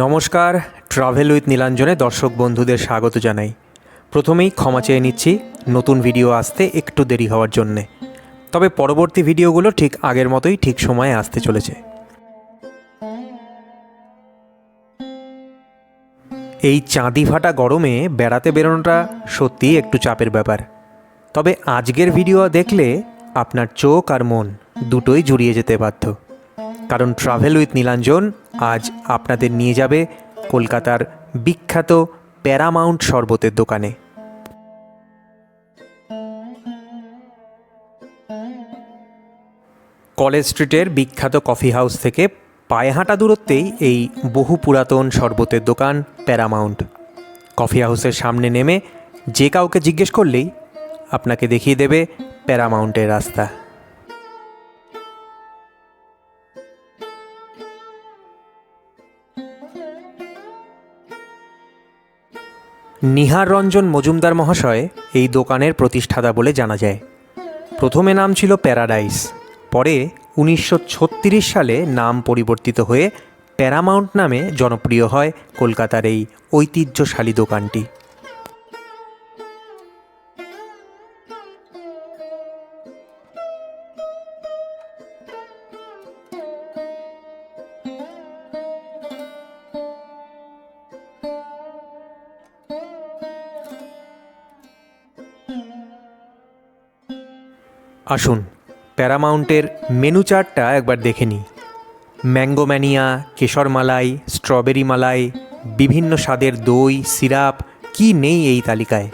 নমস্কার travel with নীলাঞ্জনে দর্শক বন্ধুদের স্বাগত জানাই। প্রথমেই ক্ষমা চেয়ে নিচ্ছি, নতুন ভিডিও আসতে একটু দেরি হওয়ার জন্যে। তবে পরবর্তী ভিডিওগুলো ঠিক আগের মতোই ঠিক সময়ে আসতে চলেছে। এই চাঁদি ফাটা গরমে বেড়াতে বেরোনোটা সত্যিই একটু চাপের ব্যাপার। তবে আজকের ভিডিও দেখলে আপনার চোখ আর মন দুটোই জুড়িয়ে যেতে বাধ্য। কারণ ট্রাভেল উইথ নীলাঞ্জন আজ আপনাদের নিয়ে যাবে কলকাতার বিখ্যাত প্যারামাউন্ট শরবতের দোকানে। কলেজ স্ট্রিটের বিখ্যাত কফি হাউস থেকে পায়ে হাঁটা দূরত্বেই এই বহু পুরাতন শরবতের দোকান প্যারামাউন্ট। কফি হাউসের সামনে নেমে যে কাউকে জিজ্ঞেস করলেই আপনাকে দেখিয়ে দেবে প্যারামাউন্টের রাস্তা। নিহার রঞ্জন মজুমদার মহাশয় এই দোকানের প্রতিষ্ঠাতা বলে জানা যায়। প্রথমে নাম ছিল প্যারাডাইস, পরে উনিশশো ছত্রিশ সালে নাম পরিবর্তিত হয়ে প্যারামাউন্ট নামে জনপ্রিয় হয় কলকাতার এই ঐতিহ্যশালী দোকানটি। আসুন, প্যারামাউন্টের মেনু চার্টটা একবার দেখে নিই। ম্যাঙ্গো ম্যানিয়া কেশর মালাই স্ট্রবেরি মালাই বিভিন্ন স্বাদের দই, সিরাপ, কি নেই এই তালিকায়?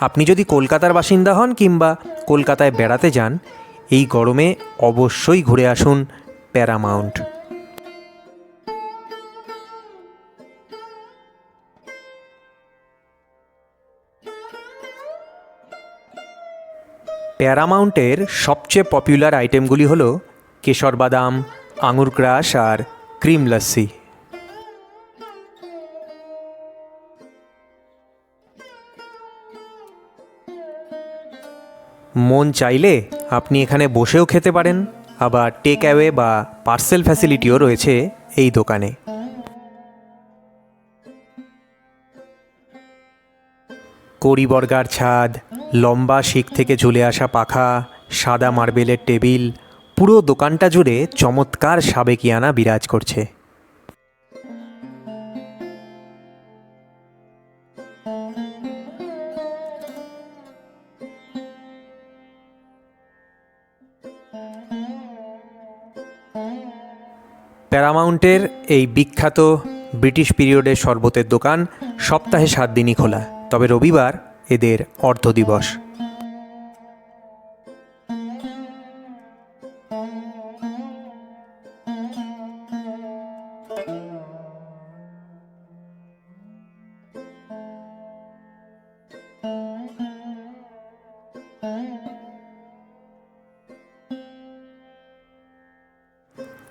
আপনি যদি কলকাতার বাসিন্দা হন কিংবা কলকাতায় বেড়াতে যান, এই গরমে অবশ্যই ঘুরে আসুন প্যারামাউন্ট। প্যারামাউন্টের সবচেয়ে পপুলার আইটেমগুলি হলো কেশর বাদাম, আঙুর ক্রাশ আর ক্রিম লস্যি মন চাইলে আপনি এখানে বসেও খেতে পারেন, আবার টেক অ্যাওয়ে বা পার্সেল ফ্যাসিলিটিও রয়েছে এই দোকানে। কড়িবর্গার ছাদ লম্বা শিক থেকে ঝুলে আসা পাখা, সাদা মার্বেলের টেবিল, পুরো দোকানটা জুড়ে চমৎকার সাবেকিয়ানা বিরাজ করছে। প্যারামাউন্টের এই বিখ্যাত ব্রিটিশ পিরিয়ডের শরবতের দোকান সপ্তাহে সাত দিনই খোলা, তবে রবিবার এদের অর্ধ দিবস।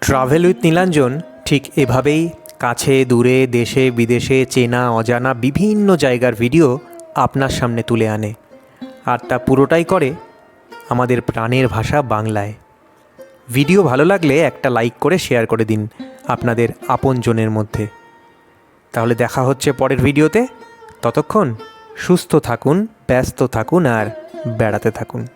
ট্রাভেল উইথ নীলাঞ্জন ঠিক এভাবেই কাছে, দূরে, দেশে, বিদেশে, চেনা, অজানা, বিভিন্ন জায়গার ভিডিও আপনার সামনে তুলে আনে। আর তা পুরোটাই করে আমাদের প্রাণের ভাষা বাংলায়। ভিডিও ভালো লাগলে একটা লাইক করে শেয়ার করে দিন আপনাদের আপনজনের মধ্যে। তাহলে দেখা হচ্ছে পরের ভিডিওতে। ততক্ষণ সুস্থ থাকুন, ব্যস্ত থাকুন আর বেড়াতে থাকুন।